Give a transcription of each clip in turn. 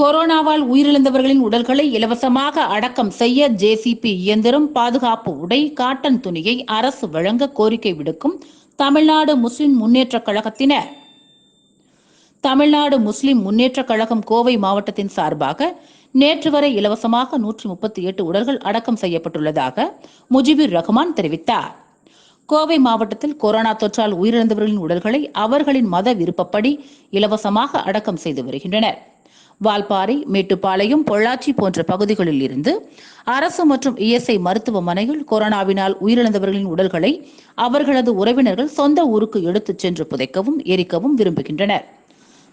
கொரோனாவால் உயிரிழந்தவர்களின் உடல்களை இலவசமாக அடக்கம் செய்ய ஜேசிபி இயந்திரம் பாதுகாப்பு உடை காட்டன் துணியை அரசு வழங்க கோரிக்கை விடுக்கும் தமிழ்நாடு முஸ்லிம் முன்னேற்றக் கழகத்தினர். தமிழ்நாடு முஸ்லிம் முன்னேற்றக் கழகம் கோவை மாவட்டத்தின் சார்பாக நேற்று வரை இலவசமாக நூற்றி முப்பத்தி எட்டு உடல்கள் அடக்கம் செய்யப்பட்டுள்ளதாக முஜிபுர் ரஹ்மான் தெரிவித்தார். கோவை மாவட்டத்தில் கொரோனா தொற்றால் உயிரிழந்தவர்களின் உடல்களை அவர்களின் மத விருப்பப்படி இலவசமாக அடக்கம் செய்து வருகின்றனர். வால்பாறை மேட்டுப்பாளையம் பொள்ளாச்சி போன்ற பகுதிகளில் இருந்து அரசு மற்றும் இஎஸ்ஐ மருத்துவமனையில் கொரோனாவினால் உயிரிழந்தவர்களின் உடல்களை அவர்களது உறவினர்கள் சொந்த ஊருக்கு எடுத்துச் சென்று புதைக்கவும் எரிக்கவும் விரும்புகின்றனர்.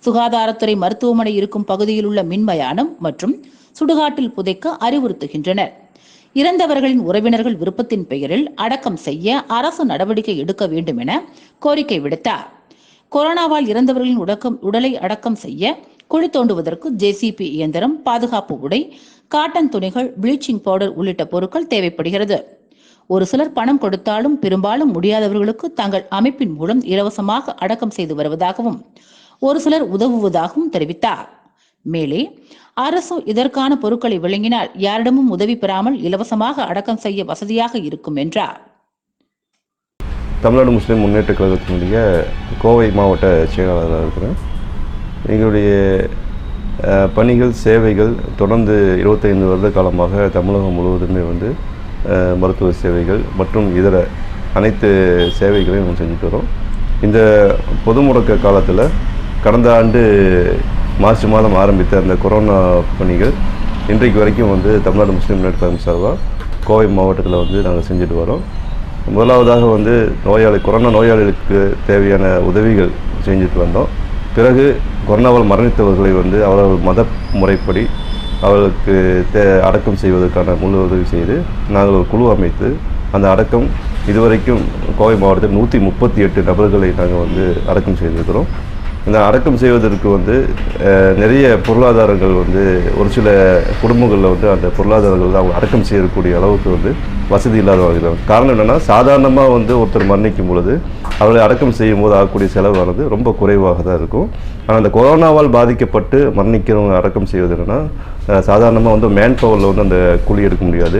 சுகாதாரத்துறை மருத்துவமனை இருக்கும் பகுதியில் உள்ள மின்மயானம் மற்றும் சுடுகாட்டில் புதைக்க அறிவுறுத்துகின்றனர். இறந்தவர்களின் உறவினர்கள் விருப்பத்தின் பெயரில் அடக்கம் செய்ய அரசு நடவடிக்கை எடுக்க வேண்டும் என கோரிக்கை விடுத்தார். கொரோனாவால் இறந்தவர்களின் உடக்கம் உடலை அடக்கம் செய்ய குழி தோண்டுவதற்கு ஜேசிபி இயந்திரம் பாதுகாப்பு உடை காட்டன் துணிகள் ப்ளீச்சிங் பவுடர் உள்ளிட்ட பொருட்கள் தேவைப்படுகிறது. ஒரு சிலர் பணம் கொடுத்தாலும் பெரும்பாலும் முடியாதவர்களுக்கு தங்கள் அமைப்பின் மூலம் இலவசமாக அடக்கம் செய்து வருவதாகவும் ஒரு சிலர் உதவுவதாகவும் தெரிவித்தார். மேலே அரசு இதற்கான பொருட்களை வழங்கினால் யாரிடமும் உதவி பெறாமல் இலவசமாக அடக்கம் செய்ய வசதியாக இருக்கும் என்றார். தமிழ்நாடு முஸ்லீம் முன்னேற்ற கழகத்தினுடைய கோவை மாவட்ட செயலாளராக இருக்கிறேன். எங்களுடைய பணிகள் சேவைகள் தொடர்ந்து இருபத்தைந்து வருட காலமாக தமிழகம் முழுவதுமே வந்து மருத்துவ சேவைகள் மற்றும் இதர அனைத்து சேவைகளையும் நம்ம செஞ்சுட்டு வரோம். இந்த பொது முடக்க காலத்தில் கடந்த ஆண்டு மார்ச் மாதம் ஆரம்பித்த அந்த கொரோனா பணிகள் இன்றைக்கு வரைக்கும் வந்து தமிழ்நாடு முஸ்லீம் முன்னேற்ற கழகம் சார்பாக கோவை மாவட்டத்தில் வந்து நாங்கள் செஞ்சுட்டு வரோம். முதலாவதாக வந்து நோயாளி கொரோனா நோயாளிகளுக்கு தேவையான உதவிகள் செஞ்சுட்டு வந்தோம். பிறகு கொரோனாவால் மரணித்தவர்களை வந்து அவர்கள் மத முறைப்படி அவர்களுக்கு தே அடக்கம் செய்வதற்கான முழு உதவி செய்து நாங்கள் ஒரு குழு அமைத்து அந்த அடக்கம் இதுவரைக்கும் கோவை மாவட்டத்தில் நூற்றி முப்பத்தி எட்டு நபர்களை நாங்கள் வந்து அடக்கம் செய்திருக்கிறோம். இந்த அடக்கம் செய்வதற்கு வந்து நிறைய பொருளாதாரங்கள் வந்து ஒரு சில குடும்பங்களில் வந்து அந்த பொருளாதாரங்கள் அவங்க அடக்கம் செய்யக்கூடிய அளவுக்கு வந்து வசதி இல்லாதவங்க காரணம் என்னென்னா சாதாரணமாக வந்து ஒருத்தர் மரணிக்கும் பொழுது அவர்களை அடக்கம் செய்யும் போது ஆகக்கூடிய செலவானது ரொம்ப குறைவாக தான் இருக்கும். ஆனால் அந்த கொரோனாவால் பாதிக்கப்பட்டு மரணிக்கிறவங்க அடக்கம் செய்வது என்னென்னா சாதாரணமாக வந்து மேன் பவரில் வந்து அந்த குழி எடுக்க முடியாது.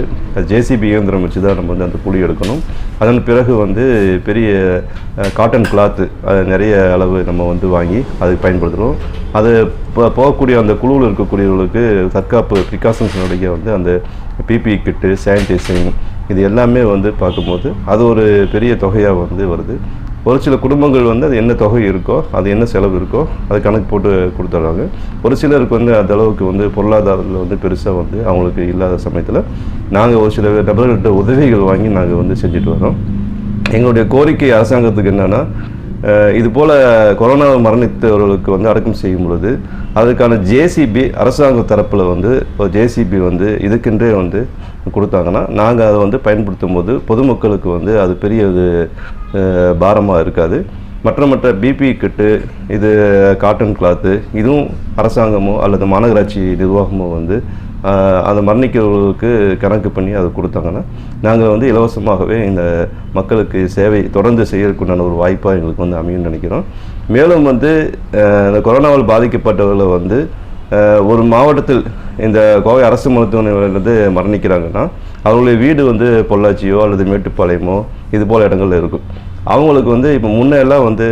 ஜேசிபி இயந்திரம் வச்சு தான் நம்ம வந்து அந்த குழி எடுக்கணும். அதன் பிறகு வந்து பெரிய காட்டன் கிளாத்து அது நிறைய அளவு நம்ம வந்து வாங்கி அதுக்கு பயன்படுத்துகிறோம் அது போகக்கூடிய அந்த குழுவில் இருக்கக்கூடியவர்களுக்கு தற்காப்பு ப்ரிகாஷன்ஸினுடைய வந்து அந்த பிபி கிட்டு சானிடைசிங் இது எல்லாமே வந்து பார்க்கும்போது அது ஒரு பெரிய தொகையாக வந்து வருது. ஒரு சில குடும்பங்கள் வந்து அது என்ன தொகை இருக்கோ அது என்ன செலவு இருக்கோ அது கணக்கு போட்டு கொடுத்துட்றாங்க ஒரு சிலருக்கு வந்து அந்த அளவுக்கு வந்து பொருளாதாரத்தில் வந்து பெருசாக வந்து அவங்களுக்கு இல்லாத சமயத்தில் நாங்கள் ஒரு சில நபர்கள்ட்ட உதவிகள் வாங்கி நாங்கள் வந்து செஞ்சுட்டு வரோம் எங்களுடைய கோரிக்கை அரசாங்கத்துக்கு என்னென்னா இது போல் கொரோனா மரணித்தவர்களுக்கு வந்து அடக்கம் செய்யும் பொழுது அதுக்கான ஜேசிபி அரசாங்க தரப்பில் வந்து ஜேசிபி வந்து இதுக்கென்றே வந்து கொடுத்தாங்கன்னா நாங்கள் அதை வந்து பயன்படுத்தும் போது பொதுமக்களுக்கு வந்து அது பெரிய ஒரு பாரமாக இருக்காது. மற்ற மற்ற பிபி கிட்டு இது காட்டன் கிளாத்து இதுவும் அரசாங்கமோ அல்லது மாநகராட்சி நிர்வாகமோ வந்து அதை மரணிக்கிறவர்களுக்கு கணக்கு பண்ணி அதை கொடுத்தாங்கன்னா நாங்கள் வந்து இலவசமாகவே இந்த மக்களுக்கு சேவை தொடர்ந்து செய்யறதுக்குண்டான ஒரு வாய்ப்பாக எங்களுக்கு வந்து அமையும்னு நினைக்கிறோம். மேலும் வந்து இந்த கொரோனாவால் பாதிக்கப்பட்டவர்களை வந்து ஒரு மாவட்டத்தில் இந்த கோவை அரசு மருத்துவமனையிலிருந்து மரணிக்கிறாங்கன்னா அவங்களுடைய வீடு வந்து பொள்ளாச்சியோ அல்லது மேட்டுப்பாளையமோ இது போல் இடங்கள்ல இருக்கும். அவங்களுக்கு வந்து இப்போ முன்னெல்லாம் வந்து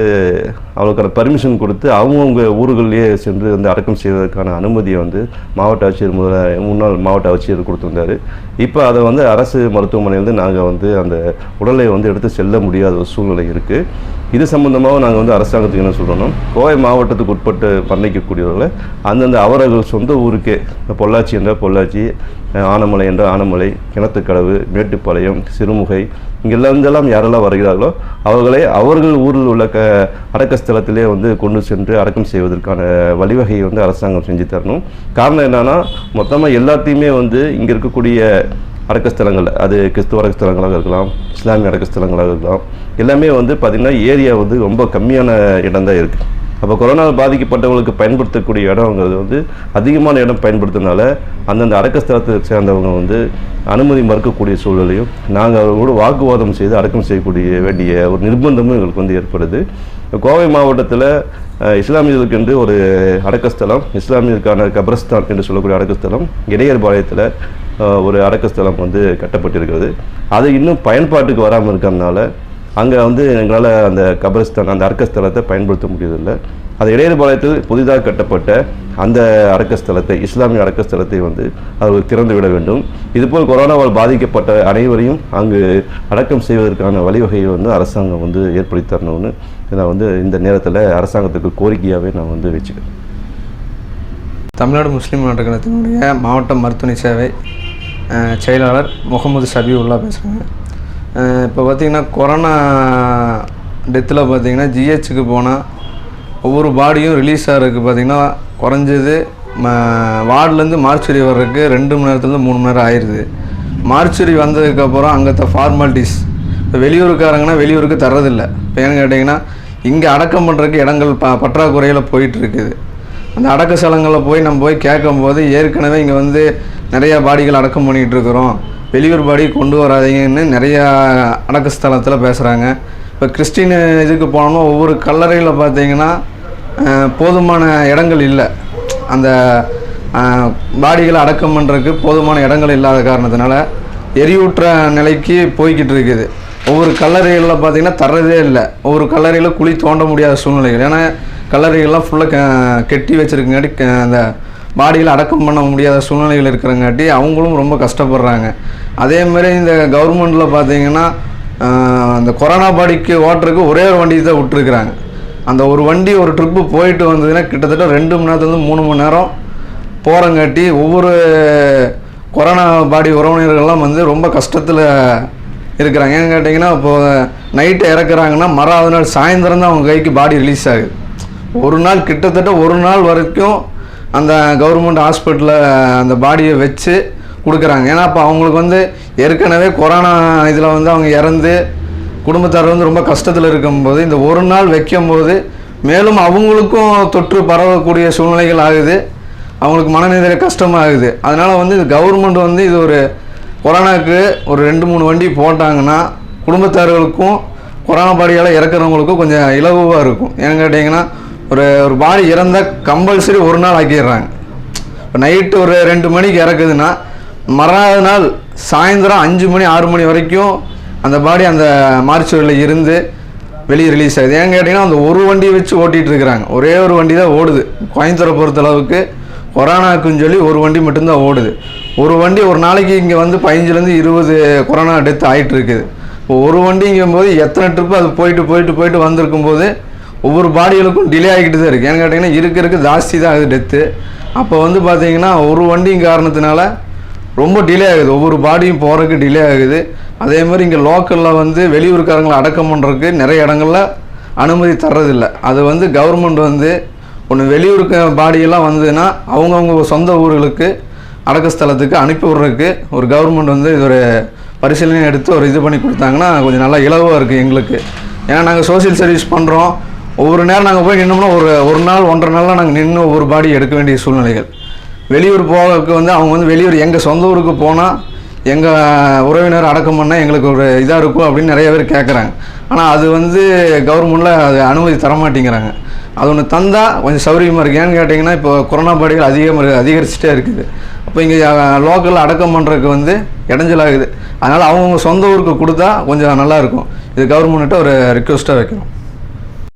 அவங்களுக்கான பர்மிஷன் கொடுத்து அவங்கவுங்க ஊர்கள்லேயே சென்று வந்து அடக்கம் செய்வதற்கான அனுமதியை வந்து மாவட்ட ஆட்சியர் முதல் முன்னாள் மாவட்ட ஆட்சியர் கொடுத்துருந்தாரு. இப்போ அதை வந்து அரசு மருத்துவமனையிலேருந்து நாங்கள் வந்து அந்த உடலை வந்து எடுத்து செல்ல முடியாத ஒரு சூழ்நிலை இருக்குது இது சம்மந்தமாக நாங்கள் வந்து அரசாங்கத்துக்கு என்ன சொல்கிறோம் கோவை மாவட்டத்துக்கு உட்பட்டு பண்ணிக்கக்கூடியவர்களை அந்தந்த அவரவர்கள் சொந்த ஊருக்கே பொள்ளாச்சி என்றால் பொள்ளாச்சி ஆனமலை என்று ஆனமலை கிணத்துக்கடவு மேட்டுப்பாளையம் சிறுமுகை இங்கெல்லாம் யாரெல்லாம் வருகிறார்களோ அவர்களை அவர்கள் ஊரில் உள்ள க அடக்கஸ்தலத்திலே வந்து கொண்டு சென்று அடக்கம் செய்வதற்கான வழிவகையை வந்து அரசாங்கம் செஞ்சு தரணும். காரணம் என்னன்னா மொத்தமாக எல்லாத்தையுமே வந்து இங்கே இருக்கக்கூடிய அடக்கஸ்தலங்கள் அது கிறிஸ்துவ அடக்கஸ்தலங்களாக இருக்கலாம் இஸ்லாமிய அடக்கஸ்தலங்களாக இருக்கலாம் எல்லாமே வந்து பார்த்திங்கன்னா ஏரியா வந்து ரொம்ப கம்மியான இடம் தான் இருக்குது அப்போ கொரோனாவில் பாதிக்கப்பட்டவங்களுக்கு பயன்படுத்தக்கூடிய இடங்கிறது வந்து அதிகமான இடம் பயன்படுத்துறதுனால அந்தந்த அடக்கஸ்தலத்தை சேர்ந்தவங்க வந்து அனுமதி மறுக்கக்கூடிய சூழ்நிலையும் நாங்கள் அவர்களோடு வாக்குவாதம் செய்து அடக்கம் செய்யக்கூடிய வேண்டிய ஒரு நிர்பந்தமும் எங்களுக்கு வந்து ஏற்படுது. கோவை மாவட்டத்தில் இஸ்லாமியர்களுக்கு என்று ஒரு அடக்கஸ்தலம் இஸ்லாமியருக்கான கபரஸ்தான் என்று சொல்லக்கூடிய அடக்கஸ்தலம் இடையர் பாளையத்தில் ஒரு அடக்கஸ்தலம் வந்து கட்டப்பட்டிருக்கிறது. அது இன்னும் பயன்பாட்டுக்கு வராமல் இருக்கிறதுனால அங்கே வந்து எங்களால் அந்த கபரஸ்தான் அந்த அர்க்கஸ்தலத்தை பயன்படுத்த முடியதில்லை அது இடையர்பாளையத்தில் புதிதாக கட்டப்பட்ட அந்த அடக்கஸ்தலத்தை இஸ்லாமிய அடக்கஸ்தலத்தை வந்து அவர்கள் திறந்து விட வேண்டும். இதுபோல் கொரோனாவால் பாதிக்கப்பட்ட அனைவரையும் அங்கு அடக்கம் செய்வதற்கான வழிவகையை வந்து அரசாங்கம் வந்து ஏற்படுத்தி தரணும்னு நான் வந்து இந்த நேரத்தில் அரசாங்கத்துக்கு கோரிக்கையாகவே நான் வந்து வச்சுக்கிறேன். தமிழ்நாடு முஸ்லீம் மாவட்டத்தினுடைய மாவட்ட மருத்துவ சேவை செயலாளர் முகமது சபியுல்லா பேசுகிறேங்க இப்போ பார்த்திங்கன்னா கொரோனா டெத்தில் பார்த்தீங்கன்னா ஜிஹெச்சுக்கு போனால் ஒவ்வொரு பாடியும் ரிலீஸ் ஆகிறதுக்கு பார்த்தீங்கன்னா குறைஞ்சது வார்டுலேருந்து மார்ச்சுரி வர்றதுக்கு ரெண்டு மணி நேரத்துலேருந்து மூணு மணி நேரம் ஆயிடுது மார்ச்சுரி வந்ததுக்கப்புறம் அங்கே ஃபார்மாலிட்டிஸ் இப்போ வெளியூருக்காரங்கன்னா வெளியூருக்கு தர்றதில்ல. இப்போ ஏன்னு கேட்டிங்கன்னா இங்கே அடக்கம் பண்ணுறதுக்கு இடங்கள் ப பற்றாக்குறையில் போயிட்டுருக்குது. அந்த அடக்க ஸ்தலங்களில் போய் நம்ம போய் கேட்கும்போது ஏற்கனவே இங்கே வந்து நிறையா பாடிகள் அடக்கம் பண்ணிகிட்டு இருக்கிறோம் வெளியூர் பாடி கொண்டு வராதீங்கன்னு நிறையா அடக்கு ஸ்தலத்தில் பேசுகிறாங்க இப்போ கிறிஸ்டின் இதுக்கு போனோம்னா ஒவ்வொரு கல்லறையில் பார்த்தீங்கன்னா போதுமான இடங்கள் இல்லை. அந்த பாடிகளை அடக்கம் பண்ணுறதுக்கு போதுமான இடங்கள் இல்லாத காரணத்தினால எரியூற்ற நிலைக்கு போய்கிட்டு இருக்குது. ஒவ்வொரு கல்லறைகளில் பார்த்தீங்கன்னா தர்றதே இல்லை. ஒவ்வொரு கல்லறையில் குழி தோண்ட முடியாத சூழ்நிலைகள். ஏன்னா கல்லறைகள்லாம் ஃபுல்லாக கெட்டி வச்சுருக்கங்காட்டி அந்த பாடியில் அடக்கம் பண்ண முடியாத சூழ்நிலைகள் இருக்கிறங்காட்டி அவங்களும் ரொம்ப கஷ்டப்படுறாங்க. அதே மாதிரி இந்த கவர்மெண்ட்டில் பார்த்தீங்கன்னா அந்த கொரோனா பாடிக்கு ஓட்டுறதுக்கு ஒரே ஒரு வண்டி தான் விட்டுருக்குறாங்க. அந்த ஒரு வண்டி ஒரு ட்ரிப்பு போயிட்டு வந்ததுன்னா கிட்டத்தட்ட ரெண்டு மணி நேரத்துலேருந்து மூணு மணி நேரம் போகிறங்காட்டி ஒவ்வொரு கொரோனா பாடி உறவினர்கள்லாம் வந்து ரொம்ப கஷ்டத்தில் இருக்கிறாங்க. ஏன்னு கேட்டிங்கன்னா இப்போது நைட்டு இறக்குறாங்கன்னா மறாவது நாள் சாயந்தரம் தான் அவங்க கைக்கு பாடி ரிலீஸ் ஆகுது. ஒரு நாள் கிட்டத்தட்ட ஒரு நாள் வரைக்கும் அந்த கவர்மெண்ட் ஹாஸ்பிட்டலில் அந்த பாடியை வச்சு கொடுக்குறாங்க. ஏன்னா அப்போ அவங்களுக்கு வந்து ஏற்கனவே கொரோனா இதில் வந்து அவங்க இறந்து குடும்பத்தார் வந்து ரொம்ப கஷ்டத்தில் இருக்கும்போது இந்த ஒரு நாள் வைக்கும்போது மேலும் அவங்களுக்கும் தொற்று பரவக்கூடிய சூழ்நிலைகள் ஆகுது. அவங்களுக்கு மனநிலை கஷ்டமாகுது. அதனால் வந்து இது கவர்மெண்ட் வந்து இது ஒரு கொரோனாக்கு ஒரு ரெண்டு மூணு வண்டி போட்டாங்கன்னா குடும்பத்தார்களுக்கும் கொரோனா பாடியால் இறக்குறவங்களுக்கும் கொஞ்சம் இலகுவாக இருக்கும். ஏன்னு கேட்டிங்கன்னா ஒரு ஒரு பாடி இறந்தால் கம்பல்சரி ஒரு நாள் ஆக்கிடுறாங்க. இப்போ நைட்டு ஒரு ரெண்டு மணிக்கு இறக்குதுன்னா மறாவது நாள் சாயந்தரம் அஞ்சு மணி ஆறு மணி வரைக்கும் அந்த பாடி அந்த மார்ச்சுவரியில் இருந்து வெளியே ரிலீஸ் ஆகுது. ஏன்னு கேட்டிங்கன்னா அந்த ஒரு வண்டியை வச்சு ஓட்டிகிட்டு இருக்கிறாங்க. ஒரே ஒரு வண்டி தான் ஓடுது. கோயம்புத்தூரை பொறுத்தளவுக்கு கொரோனாக்குன்னு சொல்லி ஒரு வண்டி மட்டும்தான் ஓடுது. ஒரு வண்டி ஒரு நாளைக்கு இங்கே வந்து பதினஞ்சுலேருந்து இருபது கொரோனா டெத் ஆகிட்டு இருக்குது. இப்போ ஒரு வண்டிங்கும்போது எத்தனை ட்ரிப்பு அது போயிட்டு போயிட்டு போயிட்டு வந்திருக்கும் போது ஒவ்வொரு பாடிகளுக்கும் டிலே ஆகிக்கிட்டு தான் இருக்குது ஏன்னு கேட்டிங்கன்னா இருக்க இருக்க ஜாஸ்தி தான் ஆகுது டெத்து அப்போ வந்து பார்த்தீங்கன்னா ஒரு வண்டியும் காரணத்தினால ரொம்ப டிலே ஆகுது. ஒவ்வொரு பாடியும் போகிறதுக்கு டிலே ஆகுது. அதே மாதிரி இங்கே லோக்கலில் வந்து வெளியூருக்காரங்களை அடக்கம் பண்ணுறதுக்கு நிறைய இடங்கள்ல அனுமதி தர்றதில்ல. அது வந்து கவர்மெண்ட் வந்து ஒன்று வெளியூருக்கு பாடியெல்லாம் வந்ததுன்னா அவங்கவுங்க சொந்த ஊர்களுக்கு அடக்க ஸ்தலத்துக்கு அனுப்பி விட்றதுக்கு ஒரு கவர்மெண்ட் வந்து இது ஒரு பரிசீலனை எடுத்து ஒரு இது பண்ணி கொடுத்தாங்கன்னா கொஞ்சம் நல்லா இலவாக இருக்குது எங்களுக்கு. ஏன்னா நாங்கள் சோஷியல் சர்வீஸ் பண்ணுறோம் ஒவ்வொரு நேரம் நாங்கள் போய் நின்னோம்னா ஒரு ஒரு நாள் ஒன்றரை நாளில் நாங்கள் நின்று ஒவ்வொரு பாடி எடுக்க வேண்டிய சூழ்நிலைகள். வெளியூர் போகிறதுக்கு வந்து அவங்க வந்து வெளியூர் எங்கள் சொந்த ஊருக்கு போனால் எங்கள் உறவினர் அடக்கம் பண்ணால் எங்களுக்கு ஒரு இதாக இருக்கும் அப்படின்னு நிறைய பேர் கேட்குறாங்க ஆனால் அது வந்து கவர்மெண்ட்டில் அது அனுமதி தர மாட்டேங்கிறாங்க அது ஒன்று தந்தால் கொஞ்சம் சௌகரியமாக இருக்குது ஏன்னு கேட்டிங்கன்னா இப்போ கொரோனா பாடிகள் அதிகம் அதிகரிச்சுட்டே இருக்குது. அப்போ இங்கே லோக்கலில் அடக்கம் பண்ணுறதுக்கு வந்து இடைஞ்சலாகுது. அதனால் அவங்கவுங்க சொந்த ஊருக்கு கொடுத்தா கொஞ்சம் நல்லாயிருக்கும் இது கவர்மெண்ட்டை ஒரு ரிக்வெஸ்ட்டாக வைக்கிறோம்.